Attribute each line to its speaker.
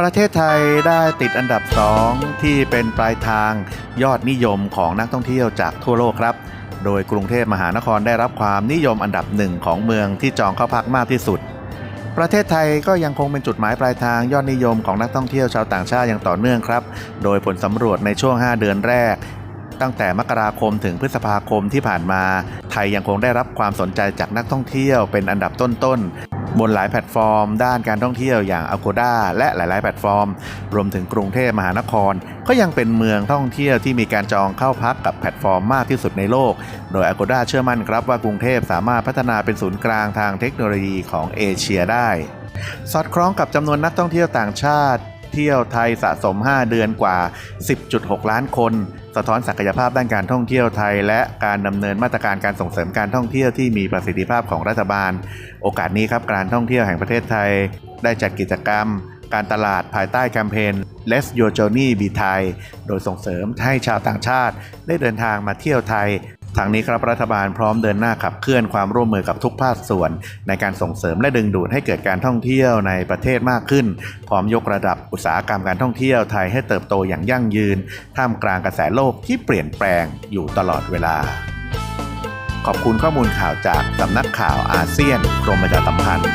Speaker 1: ประเทศไทยได้ติดอันดับ 2 ที่เป็นปลายทางยอดนิยมของนักท่องเที่ยวจากทั่วโลกครับ โดยกรุงเทพมหานครได้รับความนิยมอันดับหนึ่งของเมืองที่จองเข้าพักมากที่สุด ประเทศไทยก็ยังคงเป็นจุดหมายปลายทางยอดนิยมของนักท่องเที่ยวชาวต่างชาติอย่างต่อเนื่องครับ โดยผลสำรวจในช่วง 5 เดือนแรก ตั้งแต่มกราคมถึงพฤษภาคมที่ผ่านมา ไทยยังคงได้รับความสนใจจากนักท่องเที่ยวเป็นอันดับต้นๆ บนหลายแพลตฟอร์ม ด้านการท่องเที่ยวอย่าง Agoda และหลาย ๆ แพลตฟอร์ม รวมถึงกรุงเทพมหานคร ก็ยังเป็นเมืองท่องเที่ยวที่มีการจองเข้าพักกับแพลตฟอร์มมากที่สุดในโลก โดย Agoda เชื่อมั่นครับว่ากรุงเทพสามารถพัฒนาเป็นศูนย์กลางทางเทคโนโลยีของเอเชียได้ สอดคล้องกับจำนวนนักท่องเที่ยวต่างชาติ เที่ยวไทยสะสม 5 เดือนกว่า 10.6 ล้านคน สะท้อนศักยภาพด้านการท่องเที่ยวไทย และการดำเนินมาตรการการส่งเสริมการท่องเที่ยวที่มีประสิทธิภาพของรัฐบาล โอกาสนี้ครับการท่องเที่ยวแห่งประเทศไทย ได้จัดกิจกรรมการตลาดภายใต้แคมเปญ Let's Your Journey Be Thai โดยส่งเสริมให้ชาวต่างชาติได้เดินทางมาเที่ยวไทย ทางนี้ครับรัฐบาลพร้อมเดินหน้าขับเคลื่อนความร่วมมือกับทุกภาคส่วน ในการส่งเสริมและดึงดูดให้เกิดการท่องเที่ยวในประเทศมากขึ้น พร้อมยกระดับอุตสาหกรรมการท่องเที่ยวไทยให้เติบโตอย่างยั่งยืน ท่ามกลางกระแสโลกที่เปลี่ยนแปลงอยู่ตลอดเวลา ขอบคุณข้อมูลข่าวจากสำนักข่าวอาเซียนกรมประชาสัมพันธ์